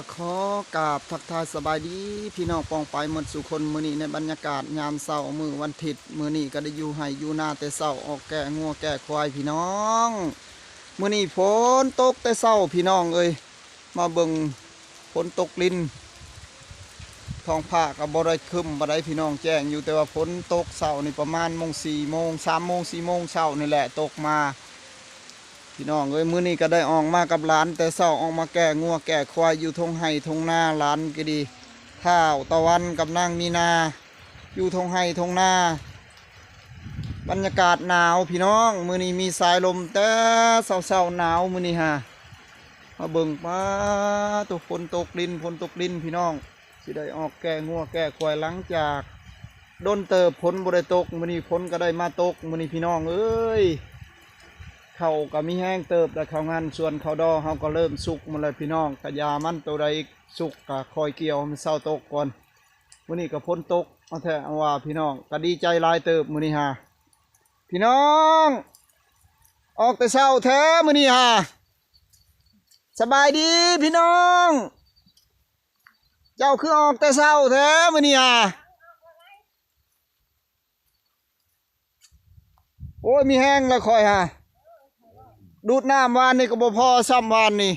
ก็ขอกราบทักทายสบายดี พี่น้องปองไปหมดสุคนมือนี้ในบรรยากาศยามเช้ามือวันถิดมือนี้ก็ได้อยู่ให้อยู่หน้าแต่เช้าออกแก่งัวแก่ควายพี่น้องมือนี้ฝนตกแต่เช้าพี่น้องเอ้ยมาเบิ่งฝนตกลินท้องผ้าก็บ่ได้ครึมบ่ได้พี่น้องแจ้งอยู่แต่ว่าฝนตกเช้านี่ประมาณโมงสี่โมงสามโมงสี่โมงเช้านี่แหละตกมา พี่น้องเอ้ยมื้อนี้ก็ได้ออกมากับหลาน แต่เช้าออกมาแก่งัวแก่ควายอยู่ทงไห้ทงหน้าหลานก็ดีข้าวตะวันกับนางมีนา อยู่ทงไห้ทงหน้า บรรยากาศหนาวพี่น้องมื้อนี้มีสายลมแต่เช้าๆหนาวมื้อนี้ฮะมาเบิ่งป้าตกฝนตกดินฝนตกดินพี่น้องสิได้ออกแก่งัวแก่ควายหลังจากโดนเติบฝนบ่ได้ตกมื้อนี้ฝนก็ได้มาตกมื้อนี้พี่น้องเอ้ย เขาก็มีแห้งเติบแต่เขางานส่วนเขาดอเขาก็เริ่มสุกมาเลยพี่น้องกระยามันตัวใดสุกก็คอยเกี่ยวมันเศร้าตกก่อนมื้อนี้ก็พ้นตกมาแท้เอาว่าพี่น้องก็ดีใจลายเติบมือนี้ฮะพี่น้อง ออกแต่เช้าแท้มือนี้ฮะสบายดีพี่น้อง เจ้าคือออกแต่เช้าแท้มือนี้ฮะโอ้ยมีแห้งแล้วคอยฮะ ดูดน้ำวานนี่ก็บ่พอซ้ำวานนี่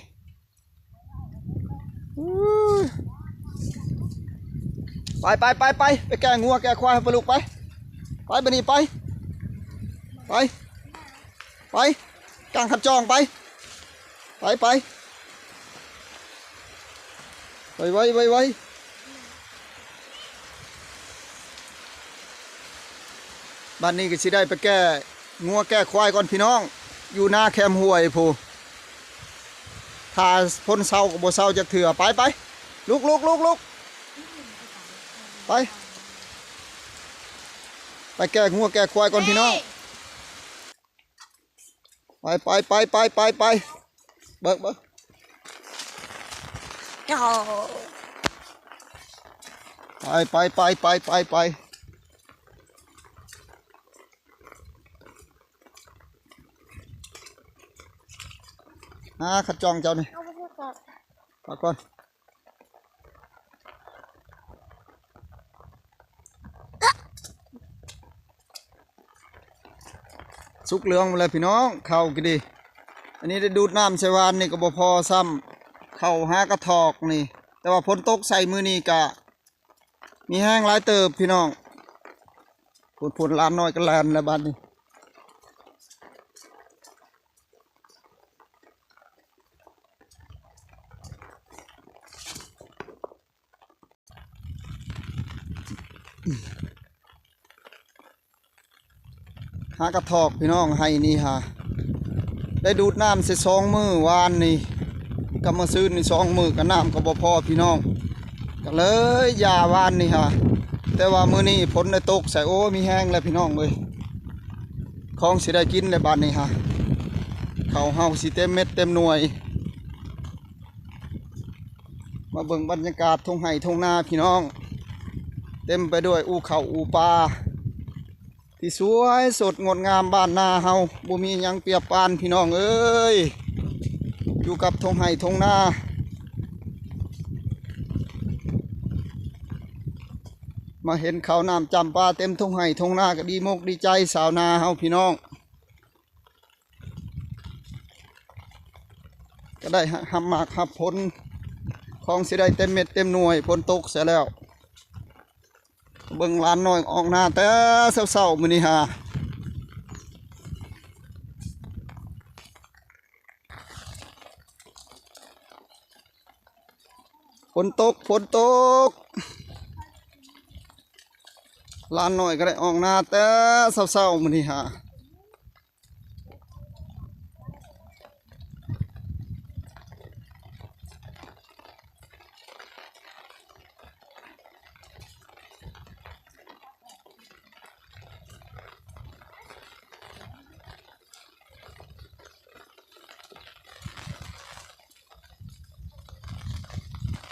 ไปไปไปไปไปแก่งัวแก่ควายให้ปลูกไป ไปบันนี้ไป ไป ไปกลางขัดจองไป ไปไปไปไว้ไว้ไว้บ้านนี้ก็สิได้ไปแก้งัวแก้ควายก่อนพี่น้อง อยู่หน้าแคมห้วยผู้ถ้าพ้นเศร้าก็บ่เศร้าจากเถื่อไปไปลุกลุกลุกลุกไปไปแก้งัวแก้ควายก่อนพี่น้องไปไปไปไปไปไปเบิกเบิกโอ้ไปไปไปไปไปไป อ่าขัดจองเจ้านี่เอาไปพูดก่อนปาก่อนสุกเหลืองหมาเลยพี่น้องเข้ากันดี อันนี้ได้ดูดน้ำใส่วานนี่ก็บ่พอซ้ำเข้าหากระทอกนี่ แต่ว่าฝนตกใส่มือนี่กะ มีแห้งหลายเติบพี่น้องผุดผุดลานน้อยก็แลนแล้วบ้านนี้ หากระทอกพี่น้องให้นี่ฮะได้ดูดน้ำใส่สองมือวานนี่ก็มาซื้อนี่สองมือกับน้ำก็บ่พอพี่น้องก็เลยยาวานนี่ฮะแต่ว่ามือนี้ฝนได้ตกใส่โอ้มีแห้งแล้วพี่น้องเลยของสิได้กินเลยบานนี้ฮะเขาเฮาสิเต็มเม็ดเต็มหน่วย มาเบิ่งบรรยากาศทงไห่ทงนาพี่น้อง เต็มไปด้วยอูเขาอูปลาที่สวยสดงดงามบ้านนาเฮาบ่มียังเปียบปานพี่น้องเอ้ยอยู่กับทงไห่ทงนามาเห็นเขาน้ำจำปลาเต็มทงไห่ทงนาก็ดีมกดีใจสาวนาเฮาพี่น้อง ก็ได้หับหมากหับผลของสิได้เต็มเม็ดเต็มหน่วยฝนตกเสียแล้ว เบิ่งลานน้อยออกหน้าแต่เศร้าๆมื้อนี้ฮะฝนตกฝนตกลานน้อยก็ได้ออกหน้าแต่เศร้าๆมื้อนี้ฮะ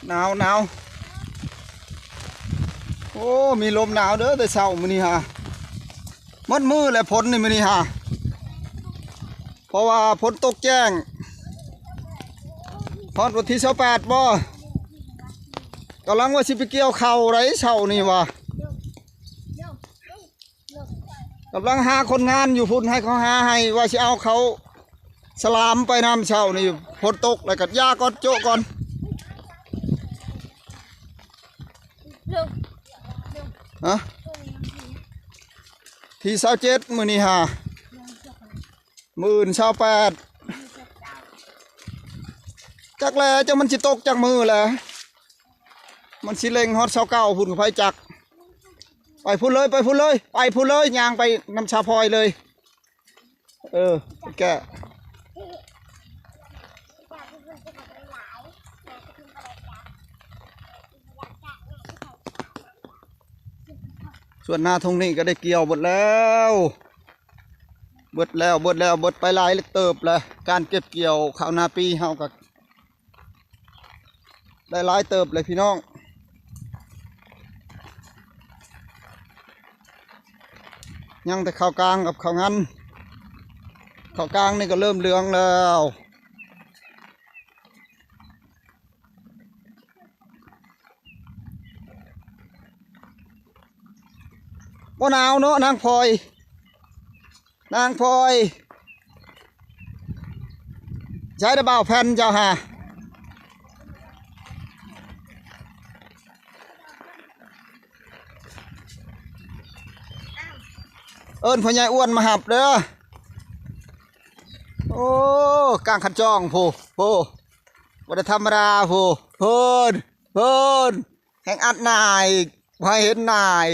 หนาวหนาวโอ้มีลมหนาวเด้อแต่เช้ามื้อนี้ฮะมัดมือและฝนนี่มื้อนี้ฮะเพราะว่าฝนตกแจ้งพอดวันที่28บ่กำลังว่าสิไปเกี่ยวเข่าไรเช้านี่วะกำลังหาคนงานอยู่พุ่นให้เขาหาให้ว่าสิเอาเขาสลามไปน้ำเช้านี่ฝนตกแล้วก็ยาก่อนโจก่อน ลูก ฮะที่เช้าเจ็ดมือนี่ฮะหมื่นเช้าแปดจักแลจะมันสิตกจากมือแหละมันสิเล็งฮอตเช้าเก้าพุ่นกับไฟจัก ไปพุ่นเลยไปพุ่นเลย ไปพุ่นเลยยางไปน้ำชาพลอยเลย เออแก ส่วนหน้าทงนี้ก็ได้เกี่ยวหมดแล้วเบิดแล้วเบิดแล้วเบิดไปหลายเติบเลยการเก็บเกี่ยวข้าวนาปีเฮากับได้หลายเติบเลยพี่น้องยังแต่ข้าวกลางกับข้าวงันข้าวกลางนี่ก็เริ่มเหลืองแล้ว บ่หนาวเนาะนางพลอย นางพลอย ใช้ได้เบาแผ่นเจ้าฮะเอิ้นพ่อใหญ่อ้วนมาหับเด้อ โอ้กลางขันจองผู้ผู้บ่ได้ธรรมดาผู้เพิ่นเพิ่นแห่งอัดนายพอเห็นนาย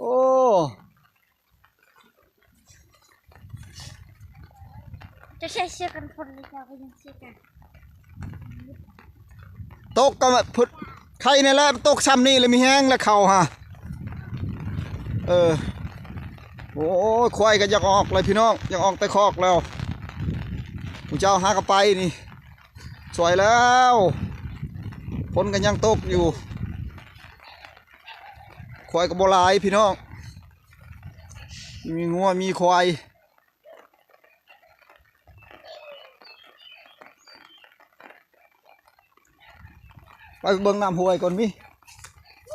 โอ้จะใช้เชือกกันฝนหรือเปล่าก็ยังเชือกกันตกก็มาพุดใครนี่แหละตกซ้ำนี่เลยมีแห้งแล้วเข่าฮะเออโอ้ยควายก็อยากออกเลยพี่น้องอยากออกแต่คอกแล้วผู้เจ้าหากระไปนี่สวยแล้วฝนกันยังตกอยู่ ควายก็บหลายพี่น้อง มีงัวมีควายไปเบิ่งน้ำห้วยก่อนมิ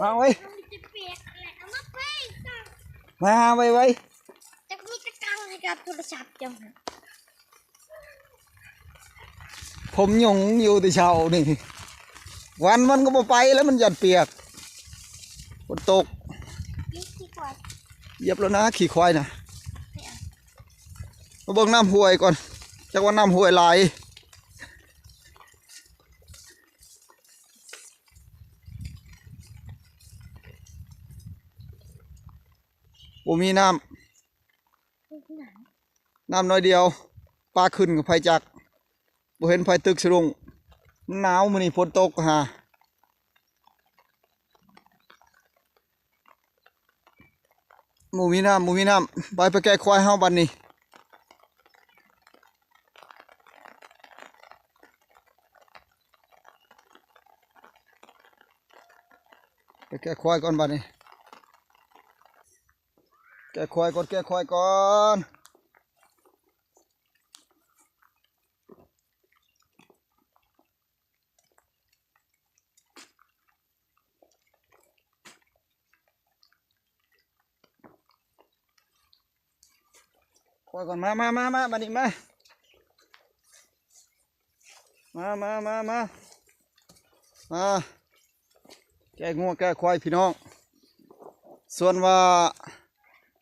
มาไว้มันจะเปียกแหละเอามาเพ่งกันมาไว้ไว้จะมีตะกังให้กับโทรศัพท์จังผมหยงอยู่แต่เช้านี่ วันมันก็บ่ไปแล้วมันหยัดเปียกฝนตกยี่สิบกว่า เหยียบแล้วนะขี่ควายนะมาเบิ่งน้ำห้วยก่อนจักว่าน้ำห้วยไหลายบ่มีน้ำน้ำน้อยเดียวปลาขึ้นกับไผจักบ่เห็นไผตึกสรุงหนาวมื้อนี้ฝนตกฮะ มูมีน้ำมูมีน้ำไปไปแก้ควายเฮาบันนี้ไปแก้ควายก่อนบันนี้แก้ควายก่อนแก้ควายก่อน ควายก่อนมามามามาบัดนี้มามามามามามาแก้งัวแก้ควายพี่น้อง ส่วนว่า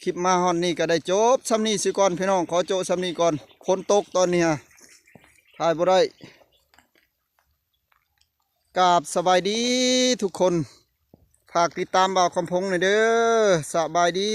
คลิปมาฮอนนี่ก็ได้จบซ้ำนี้สิก่อนพี่น้องขอโจบซ้ำนีก่อนฝนตกตอนนี้ฮะถ่ายบ่ได้กราบสบายดีทุกคนฝากติดตามบ่าวคำพงหน่อยเด้อสบายดี